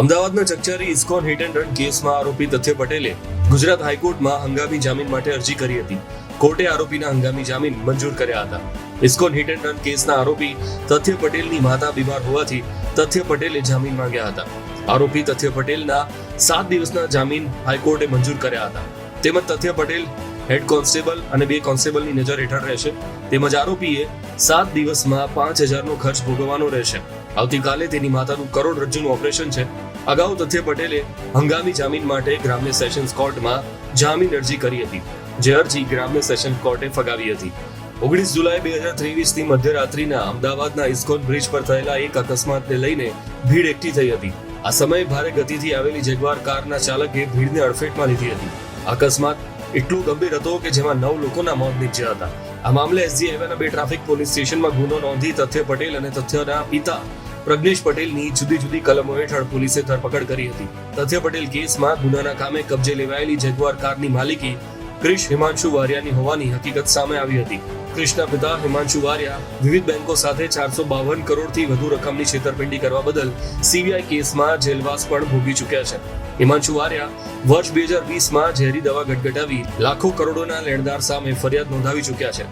અમદાવાદના ચકચારી ISKCON hit and run કેસમાં આરોપી તથ્ય પટેલે ગુજરાત હાઈકોર્ટમાં હંગામી જામીન માટે અરજી કરી હતી. કોર્ટે આરોપીના હંગામી જામીન મંજૂર કર્યા હતા. ઇસ્કોન હિટ એન્ડ રન કેસના આરોપી તથ્ય પટેલની માતા બીમાર હોવાથી તથ્ય પટેલે જામીન માંગ્યા હતા. આરોપી તથ્ય પટેલના સાત દિવસના જામીન હાઈકોર્ટે મંજૂર કર્યા હતા. તેમજ તથ્ય પટેલ હેડ કોન્સ્ટેબલ અને બે કોન્સ્ટેબલની નજર હેઠળ રહેશે. તેમજ આરોપીએ સાત દિવસમાં પાંચ હજારનો ખર્ચ ભોગવવાનો રહેશે. આવતીકાલે તેની માતાનું કરોડરજ્જુનું ઓપરેશન છે. અગાઉ તથ્ય પટેલે હંગામી જામીન માટે ગ્રામ્ય સેશન્સ કોર્ટમાં જામીન અરજી કરી હતી. જે અરજી ગ્રામ્ય સેશન કોર્ટે ફગાવી હતી. ઓગણીસ જુલાઈ બે હજાર ત્રેવીસની મધ્યરાત્રિના અમદાવાદના ઇસ્કોન બ્રિજ પર થયેલા એક અકસ્માતને લઈને ભીડ એકઠી થઈ હતી. આ સમયે ભારે ગતિથી આવેલી જેગવાર કારના ચાલકે ભીડને અડફેટમાં લીધી હતી. અકસ્માત એટલો ગંભીર હતો કે જેમાં નવ લોકોના મોત નીપજ્યા હતા. આ મામલે એસજી હાઈવેના બે ટ્રાફિક પોલીસ સ્ટેશનમાં ગુનો નોંધી તથ્ય પટેલ અને તથ્યના પિતા પ્રજ્ઞેશ પટેલની જુદી જુદી કલમો હેઠળ પોલીસે ધરપકડ કરી હતી. તથ્ય પટેલ કેસમાં ગુનાના કામે કબજે લેવાયેલી જેગવાર કારની માલિકી ક્રિશ હિમાંશુ વારિયાની હોવાની હકીકત સામે આવી હતી. ક્રિશના પિતા હિમાંશુ વારિયા વિવિધ બેંકો સાથે ચારસો બાવન કરોડથી વધુ રકમની છેતરપિંડી કરવા બદલ સીબીઆઈ કેસમાં જેલવાસ પણ ભોગવી ચૂક્યા છે. હિમાંશુ વારિયા વર્ષ બે હજાર વીસમાં ઝેરી દવા ગટગટાવી લાખો કરોડોના લેણદાર સામે ફરિયાદ નોંધાવી ચૂક્યા છે.